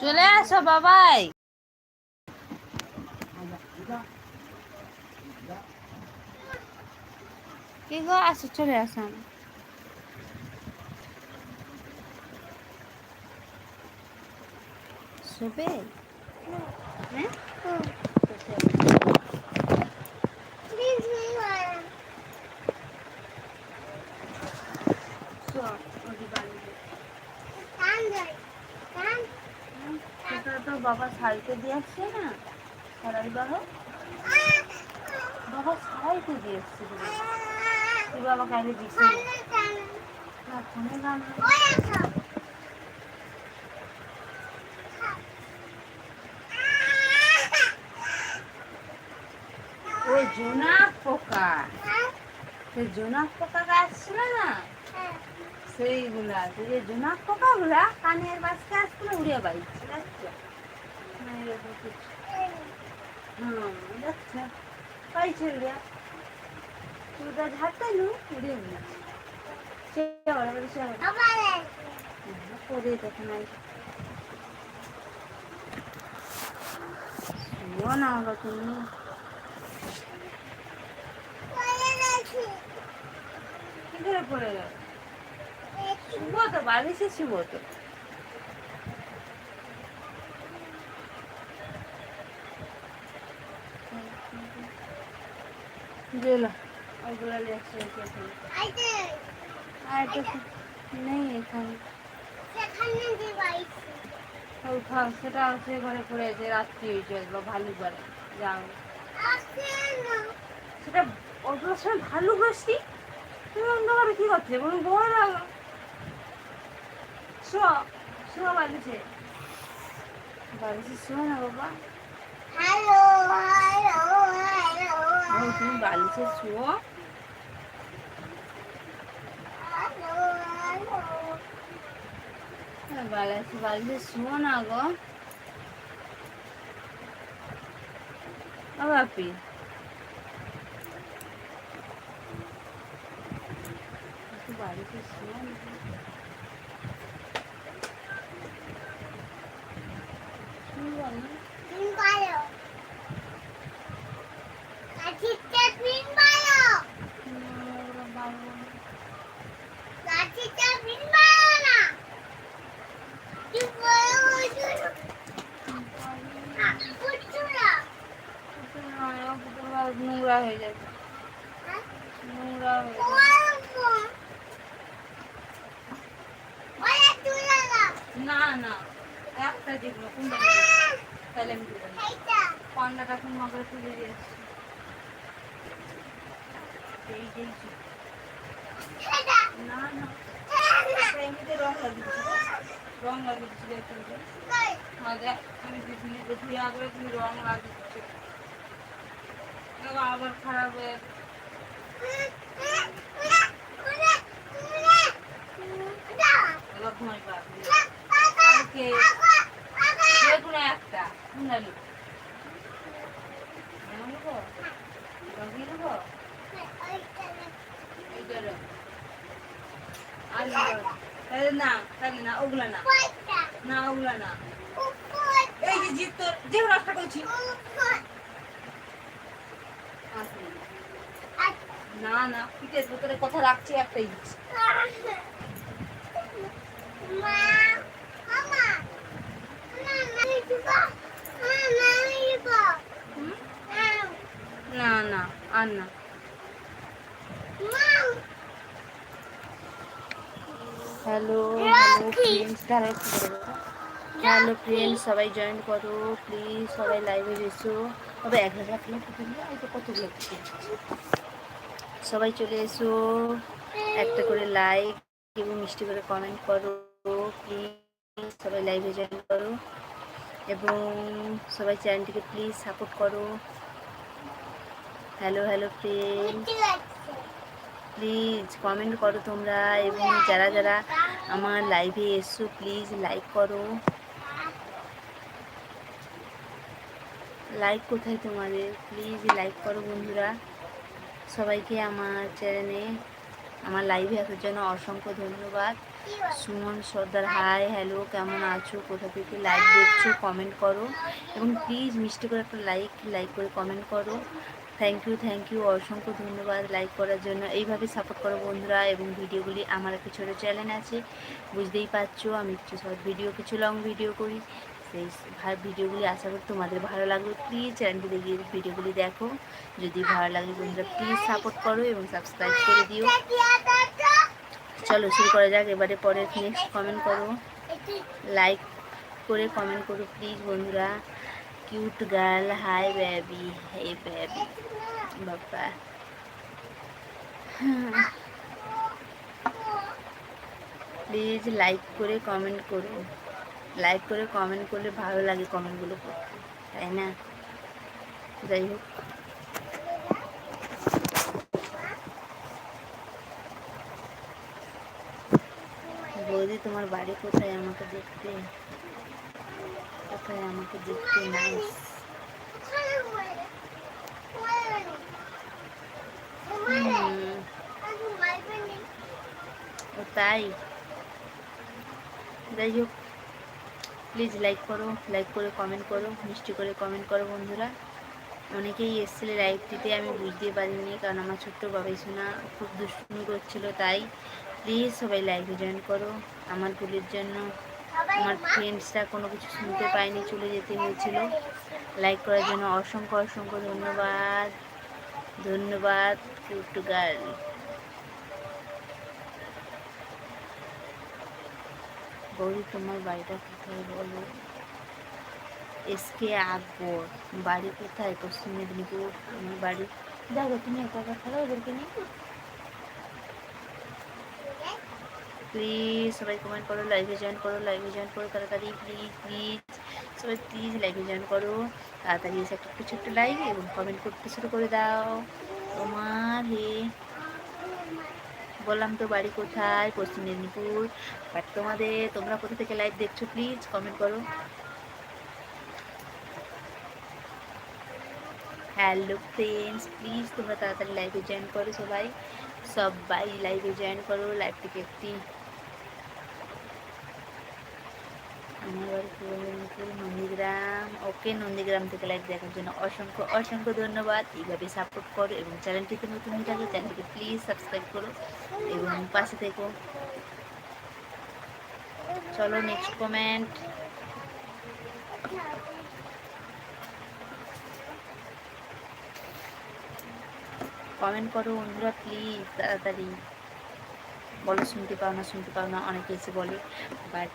চলে আসো বাবাই। কি গো আসো চলে আসো। শোবে? হ্যাঁ শো, ওদি বাড়িতে। সেটা তো বাবা সারিতে দিয়ে আসছে না? সারাই বাবা বাবা সারাইতে দিয়ে এসছে রে। তুই বাবা কাইলে দিছে? না ফোনে জোনাক পোকা। সেইগুলা। গুলা কানের বাসকে আসছিল উড়ে বাড়িছে দেখছ না, এরকম কিছু। হুম, দেখছ? পাইছে উড়ে। চুলটা উড়ে গেছে। সে সে আবার। করে দেখো নাই। না? শুভ তো, বালিশে শুভ তো। আর নেই এখানে। সেটা সে ঘরে পড়ে আছে রাত্রি হয়েছে বা ভালু করে যাও। সেটা ওগুলোর সময় ভালু বসছি তুমি অন্ধকারে কি করছে? বলুন বড় লাগল। শো শো বালিছে বালিছে শো না বাবা। ও, তুমি বালিছে শো বালিছে বালিছে শো না গো বাপি বাড়িতে শো না শুনব না ওরা বাবা নোংরা হয়ে যাবে নোংরা হয়ে না না, একটা যেগুলো কোনটা তাহলে আমি এখন মগরে তুলে দিয়েছি এই যে। না না। এমনিতে রং লাগিয়ে রং লাগিয়ে দিচ্ছি আমি আগে তুমি রং লাগিয়ে দিচ্ছ। আবার খারাপ হয়ে একটা নেব না। তাহলে না ওগুলা না না ওগুলা না এই যে জিত তোর, যে একটা করছি না। না পিঠের ভেতরে কথা রাখছি, একটাই না না, আর না। হ্যালো হ্যালো ফ্রেন্ডস একটু হ্যালো ফ্রেন্ডস সবাই জয়েন করো প্লিজ সবাই লাইভে এসো। তবে এক হাজার প্লেট তো কতগুলো সবাই চলে এসো, একটা করে লাইক এবং মিষ্টি করে কমেন্ট করো প্লিজ সবাই লাইভে জয়েন করো এবং সবাই চ্যানেলটিকে প্লিজ সাপোর্ট করো। Hello hello friend please comment করো তোমরা এবং যারা যারা আমার লাইভে এসো প্লিজ লাইক করো। লাইক কোথায় তোমাদের? প্লিজ লাইক করো বন্ধুরা। সবাইকে আমার চ্যানেলে আমার লাইভে আসার জন্য অসংখ্য ধন্যবাদ। সুমন সর্দার হাই হ্যালো কেমন আছো? কোথা থেকে লাইক দেখছ কমেন্ট করো। এবং প্লিজ মিষ্টি করে একটা লাইক লাইক করে কমেন্ট করো। থ্যাংক ইউ থ্যাংক ইউ অসংখ্য ধন্যবাদ লাইক করার জন্য। এইভাবে সাপোর্ট করো বন্ধুরা এবং ভিডিওগুলি আমার একটা ছোটো চ্যানেল আছে। বুঝতেই পারছ, আমি কিছু শর্ট ভিডিও কিছু লং ভিডিও করি। ভিডিওগুলি আশা করি তোমাদের ভালো লাগবে। প্লিজ চ্যানেলটি দেখিয়ে ভিডিওগুলি দেখো। যদি ভালো লাগে বন্ধুরা প্লিজ সাপোর্ট করো এবং সাবস্ক্রাইব করে দিও। চলো শুরু করা যাক, এবারে পরে নেক্সট কমেন্ট করো। লাইক করে কমেন্ট করো প্লিজ বন্ধুরা। Cute girl hi baby hey baby বাবা প্লিজ লাইক করে কমেন্ট করো। লাইক করে কমেন্ট করলে ভালো লাগে কমেন্টগুলো করতে, তাই না? যাই হোক। বৌদি, তোমার বাড়ি কোথায়? আমাকে দেখতে। কোথায়? আমাকে দেখতে নাইস ও তাই। যাই হোক। প্লিজ লাইক করো লাইক করে কমেন্ট করো, মিষ্টি করে কমেন্ট করো বন্ধুরা। অনেকেই এসেছিল লাইভটিতে আমি বুঝতে পারিনি কারণ আমার ছোট্ট বাবাই শোনা খুব দুষ্টুমি করছিল, তাই প্লিজ সবাই লাইভে জয়েন করো। আমার ভুলের জন্য আমার ফ্রেন্ডসরা কোনো কিছু শুনতে পায়নি, চলে যেতে হয়েছিল। লাইক করার জন্য অসংখ্য অসংখ্য ধন্যবাদ। ধন্যবাদ কিউট গৌরী তোমার বাড়িটা কোথায় বলো? এসকে আকবর, বাড়ি কোথায়? পশ্চিম মেদিনীপুর, আমার বাড়ি। দেখো, তুমি একা খেলো ওদেরকে নিয়ে। প্লিজ সবাই কমেন্ট করো লাইভে জয়েন করো লাইভে জয়েন করো, তাড়াতাড়ি প্লিজ প্লিজ সবাই প্লিজ লাইভে জয়েন করো। তাড়াতাড়ি এসে একটা কিছু একটা লাইক এবং কমেন্ট করতে শুরু করে দাও। তোমার হে বললাম তো বাড়ি কোথায়? পশ্চিম মেদিনীপুর। বাট তোমাদের, তোমরা কোথা থেকে লাইভ দেখছ প্লিজ কমেন্ট করো। হ্যালো ফ্রেন্ডস প্লিজ তোমরা তাড়াতাড়ি লাইভে জয়েন করো সবাই। সবাই লাইভে জয়েন করো। লাইভটিকে একটি আমার বাড়ি পূর্ব মেদিনীপুর নন্দীগ্রাম ওকে নন্দীগ্রাম থেকে লাইভ দেখার জন্য অসংখ্য অসংখ্য ধন্যবাদ। এইভাবে সাপোর্ট করো এবং চ্যানেলটিতে নতুন হয়ে থাকলে চ্যানেলটিকে প্লিজ সাবস্ক্রাইব করো এবং পাশে থেকো। চলো নেক্সট কমেন্ট কমেন্ট করো বন্ধুরা প্লিজ তাড়াতাড়ি। বলো, শুনতে পাও না, শুনতে পাও না, অনেকে এসে বলে। বাট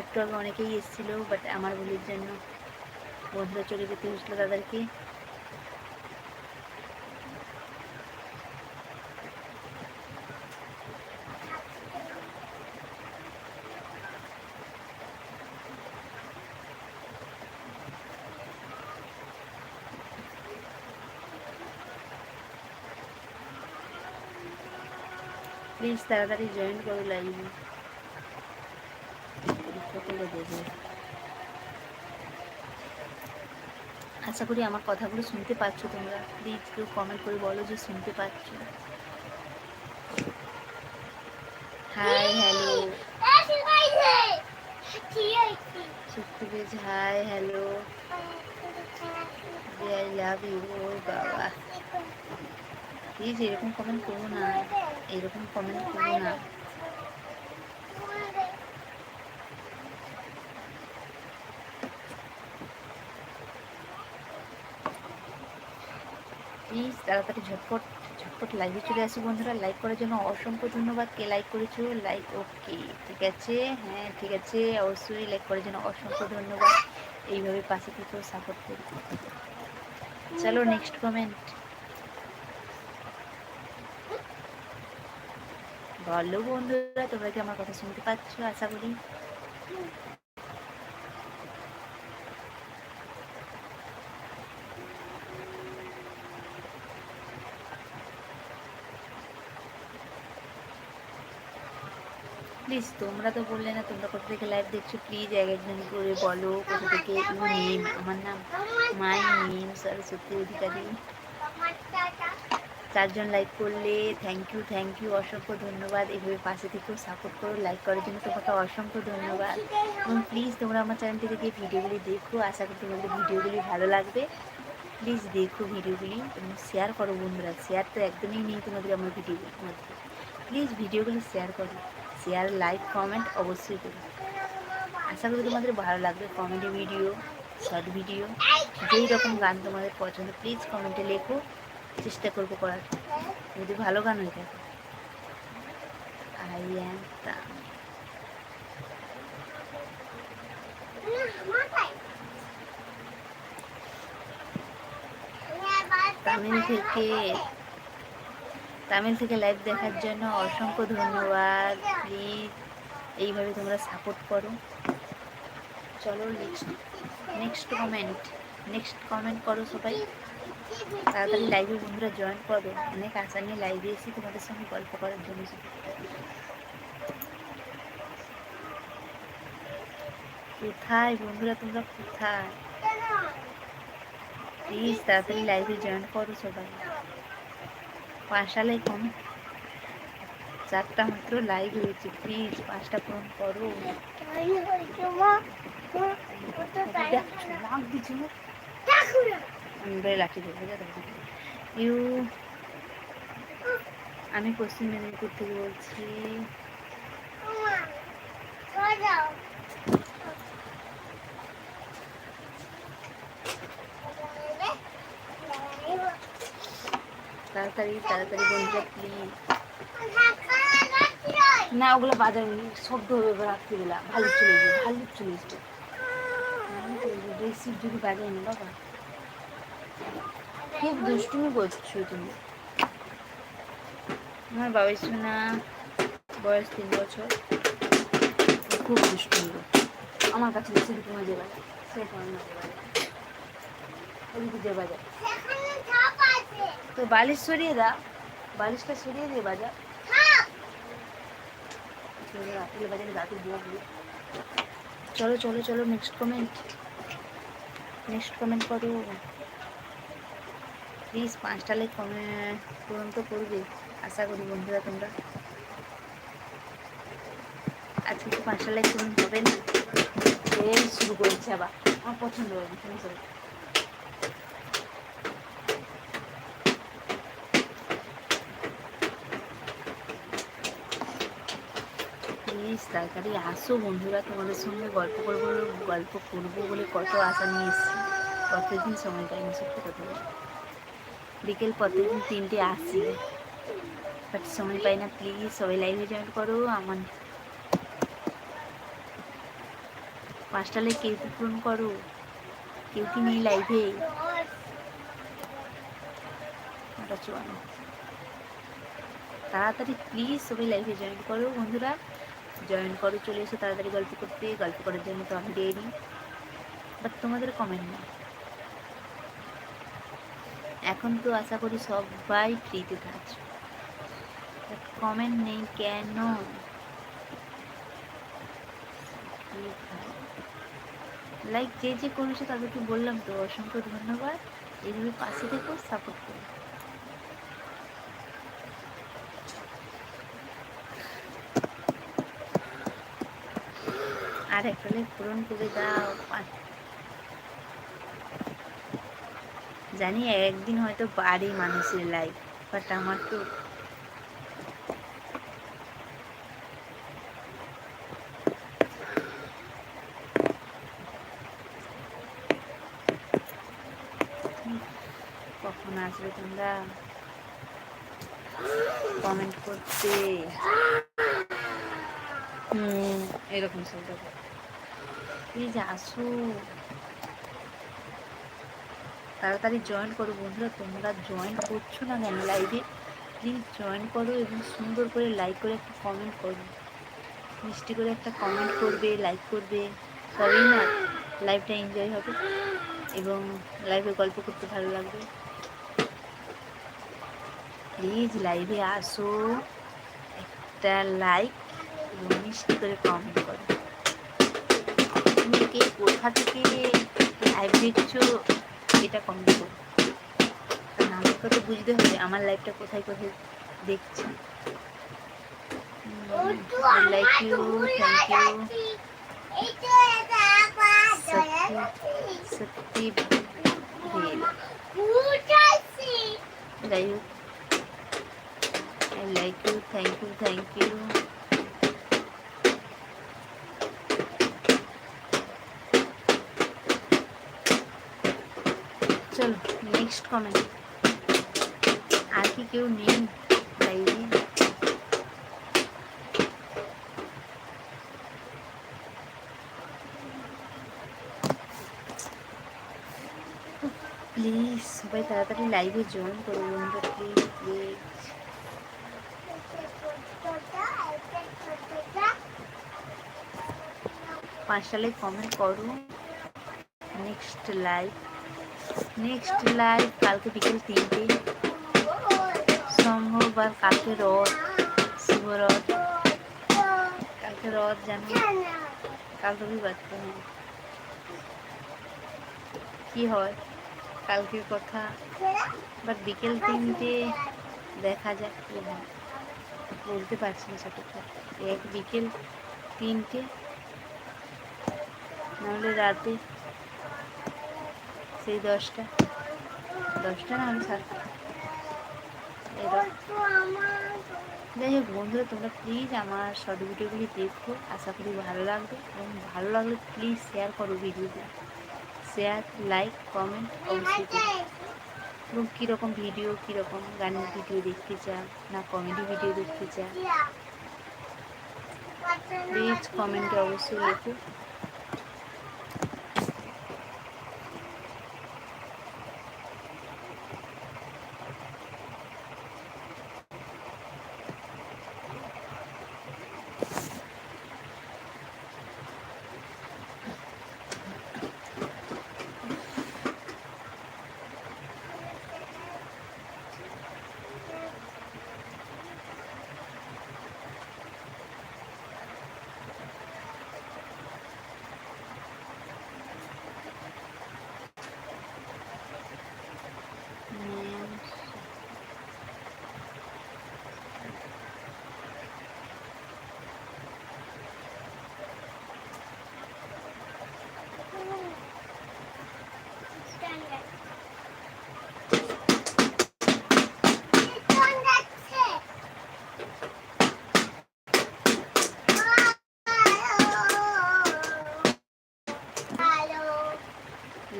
একটু আগে অনেকেই এসেছিল বাট আমার ভুলের জন্য বন্ধুরা চলে যেতে হয়েছিল তাদেরকে। প্লিজ তাড়াতাড়ি জয়েন করো লাইভে করে দেবে। আশা করি আমার কথাগুলো শুনতে পাচ্ছ তোমরা। প্লিজ কেউ কমেন্ট করে বলো যে শুনতে পাচ্ছ। Hi hello hi hello I love you ও বাবা। প্লিজ এরকম কমেন্ট করো না। এরকম কমেন্ট করো না প্লিজ তাড়াতাড়ি ঝটপট ঝটপট লাইভে চলে আসি বন্ধুরা। লাইক করার জন্য অসংখ্য ধন্যবাদ। কে লাইক করেছ? লাইক ওকে ঠিক আছে। হ্যাঁ ঠিক আছে। অবশ্যই লাইক করার জন্য অসংখ্য ধন্যবাদ। এইভাবে পাশে থেকেও সাপোর্ট করি চলো নেক্সট কমেন্ট বলো বন্ধুরা, তোমরা কি আমার কথা শুনতে পাচ্ছ? আশা করি। প্লিজ তোমরা তো বললে না, তোমরা কোথা থেকে লাইভ দেখছ? প্লিজ এক একজন করে বলো কোথা থেকে ইউ নেম আমার নাম মাই নেম সরস্বতী অধিকারী চারজন লাইক করলে থ্যাংক ইউ থ্যাংক ইউ অসংখ্য ধন্যবাদ। এভাবে পাশে থেকেও সাপোর্ট করো লাইক করার জন্য তোমাকে অসংখ্য ধন্যবাদ। এবং প্লিজ তোমরা আমার চ্যানেলটি থেকে ভিডিওগুলি দেখো, আশা করি তোমাদের ভিডিওগুলি ভালো লাগবে। প্লিজ দেখো ভিডিওগুলি এবং শেয়ার করো বন্ধুরা। শেয়ার তো একদমই নেই তোমাদের আমার ভিডিওগুলির মধ্যে। প্লিজ ভিডিওগুলি শেয়ার করো। শেয়ার লাইক কমেন্ট অবশ্যই করো। আশা করি তোমাদের ভালো লাগবে কমেডি ভিডিও শর্ট ভিডিও যেই রকম গান তোমাদের পছন্দ প্লিজ কমেন্টে লেখো। চেষ্টা করব করার। যদি ভালো গান হয়ে থাকে। আই অ্যাম তামিল থেকে তামিল থেকে লাইভ দেখার জন্য অসংখ্য ধন্যবাদ প্লিজ এইভাবে তোমরা সাপোর্ট করো। চলো next next comment next comment করো সবাই। তাড়াতাড়ি লাইভে বন্ধুরা জয়েন করো। অনেক আশা নিয়ে লাইভে এসে তোমাদের সঙ্গে গল্প করার জন্য। কোথায় বন্ধুরা তোমরা? কোথায়? প্লিজ তাড়াতাড়ি লাইভে জয়েন করো সবাই। পাঁচটা লাইক চারটা মাত্র লাইভ হয়েছে প্লিজ পাঁচটা পূরণ করো। ইউ আমি পশ্চিম মেদিনীপুর থেকে বলছি। তাড়াতাড়ি তাড়াতাড়ি বন্ধুরা প্লিজ না, ওগুলো বাজার শব্দ হবে রাত্রিবেলা। ভালো চলে যাবে ভালো চলে আসবে রেসিপ যদি বাজায় না, বাবা। খুব দুষ্টুমি করছ তুমি। আমার বাবার শোনা বয়স তিন বছর। খুব দুষ্টুমি আমার কাছে সেদিকে মাঝে বাজায় সেরকম মাঝে বাজায় ওদিকে যে বাজায় তো বালিশ সরিয়ে দা। বালিশটা সরিয়ে দিয়ে বাজা। চলো চলো চলো নেক্সট কমেন্ট নেক্সট কমেন্ট করো। প্লিজ পাঁচটা লাইক কমেন্ট পূরণ তো করবে। আশা করি বন্ধুরা তোমরা। আজকে তো পাঁচটা লাইক পূরণ হবে না? শুরু করেছে আবার। আমার পছন্দ হবে না শুনে চলো প্লিজ তাড়াতাড়ি আসো। বন্ধুরা, তোমাদের সঙ্গে গল্প করব গল্প করব বলে কত আশা নিয়ে এসেছি। প্রত্যেকদিন সময় পাই না সত্যি কথা বিকেল প্রত্যেকদিন তিনটে আসি। বাট সময় পাই না প্লিজ সবাই লাইভে জয়েন করো। আমার পাঁচটা লাইক কেউ কি পূরণ করো? কেউ কি নেই লাইভে ওটা চুয়ান্ন তাড়াতাড়ি প্লিজ সবাই লাইভে জয়েন করো, বন্ধুরা। জয়েন করো, চলে এসো, তাড়াতাড়ি গল্প করতে, গল্প করার জন্য তো আমি রেডি বাট তোমাদের কমেন্ট নেই এখন তো আশা করি সবাই ফ্রিতে থাকছো। কমেন্ট নেই কেন? লাইক যে যে করেছে তাদেরকে বললাম তো, অসংখ্য ধন্যবাদ। এইভাবে পাশে থেকেও সাপোর্ট করো। আর একটা লাইক পূরণ করে দাও জানি একদিন হয়তো বাড়ি মানুষের লাইফ বাট আমার তো কখন আসবে তোমরা? কমেন্ট করতে। হুম, এরকম শব্দ প্লিজ আসো? তাড়াতাড়ি জয়েন করো বন্ধুরা, তোমরা জয়েন করছ না কেন লাইভে প্লিজ জয়েন করো এবং সুন্দর করে লাইক করে একটা কমেন্ট করো। মিষ্টি করে একটা কমেন্ট করবে লাইক করবে। তবেই না লাইভটা এনজয় হবে এবং লাইভে গল্প করতে ভালো লাগবে। প্লিজ লাইভে আসো, একটা লাইক এবং মিষ্টি করে কমেন্ট করো। কে কোথা থেকে লাইভ দেখছ এটা কমেন্ট করো আমাকে তো বুঝতে হবে আমার লাইফটা কোথায় কোথায় দেখছি। লাইক ইউ থ্যাংক ইউ সত্যি যাই হোক। I like you thank you thank you চলো নেক্সট কমেন্ট আর কি কেউ নেই? লাইভে প্লিজ সবাই তাড়াতাড়ি লাইভে জয়েন করো বন্ধুরা প্লিজ প্লিজ পাঁচটা লাইক কমেন্ট করো। নেক্সট লাইভ নেক্সট লাইভ কালকে বিকেল তিনটে। সোমবার কালকে রথ, শুভ রথ। কালকে রথ জানো? কাল রবিবার তো হ্যাঁ কি হয়? কালকের কথা। বাট বিকেল তিনটে, দেখা যাক কি হয়। বলতে পারছি না সঠিক এক বিকেল তিনটে, নাহলে রাতে সেই দশটা। দশটা না হলে সাতটা যাই হোক বন্ধুরা, তোমরা প্লিজ আমার শর্ট ভিডিওগুলি দেখো। আশা করি ভালো লাগবে। এবং ভালো লাগলে প্লিজ শেয়ার করো ভিডিওটি শেয়ার লাইক কমেন্ট অবশ্যই এবং কীরকম ভিডিও কীরকম গানের ভিডিও দেখতে চাও, না কমেডি ভিডিও দেখতে চাও প্লিজ কমেন্টে অবশ্যই লেখো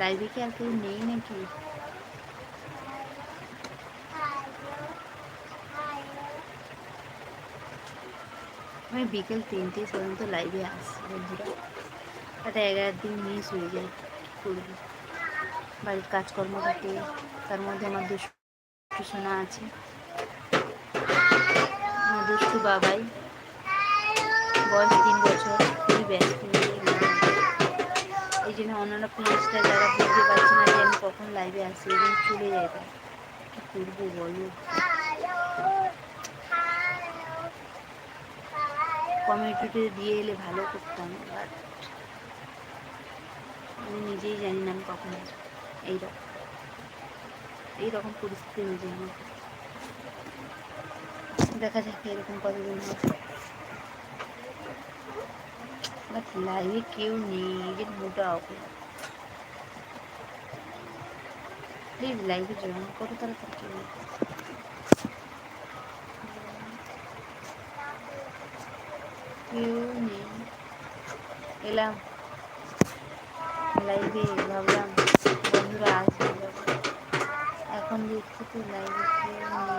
লাইভে কি আর কেউ নেই নাকি আমি বিকেল তিনটে পর্যন্ত লাইভে আসছি বন্ধুরা তাতে এগারো দিন মিস হয়ে যায় কী বাড়ির কাজকর্ম থাকে তার মধ্যে আমার দুষ্টু সোনা আছে আমার দুষ্টু বাবাই বয়স তিন বছর খুবই ব্যস্ত। এই জন্য অন্যান্য প্লেসটা যারা বুঝতে পারছে না যে আমি কখন লাইভে আসি এই জন্য চলে তারা কী করব বলো? কমিউনিটিতে দিয়ে এলে ভালো করতাম বাট আমি নিজেই জানি না আমি কখন এইরকম। এইরকম পরিস্থিতি নিজে আমার দেখা যাক এরকম কতদিন হয়। বাট লাইভে কেউ নেই যে মোটা অফ প্লিজ লাইভে জয়েন করো তারা নেই কেউ নেই এলাম লাইভে ভাবলাম বন্ধুরা আসবে। এখন দেখছি তো লাইভে কেউ নেই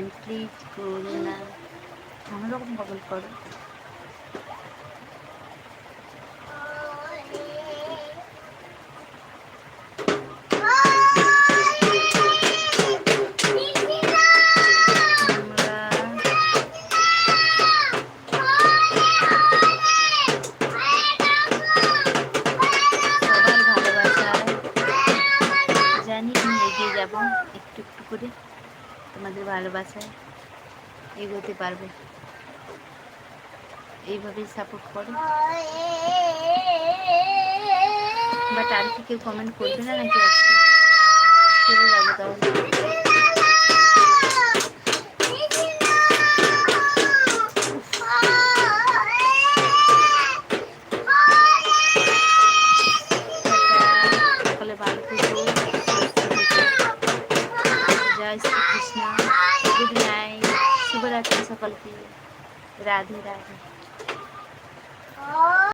কমেন্ট প্লিজ করো না কোনো রকম কমেন্ট করো। জানি আমি এগিয়ে একটু একটু করে। তোমাদের ভালোবাসায় এগোতে পারব এইভাবেই সাপোর্ট করো বাট আর কি কেউ কমেন্ট করবে না নাকি আজকে চলে যাব তাহলে जय श्री कृष्ण गुड नाइट शुभ रात्रि सकल की राधे राधे।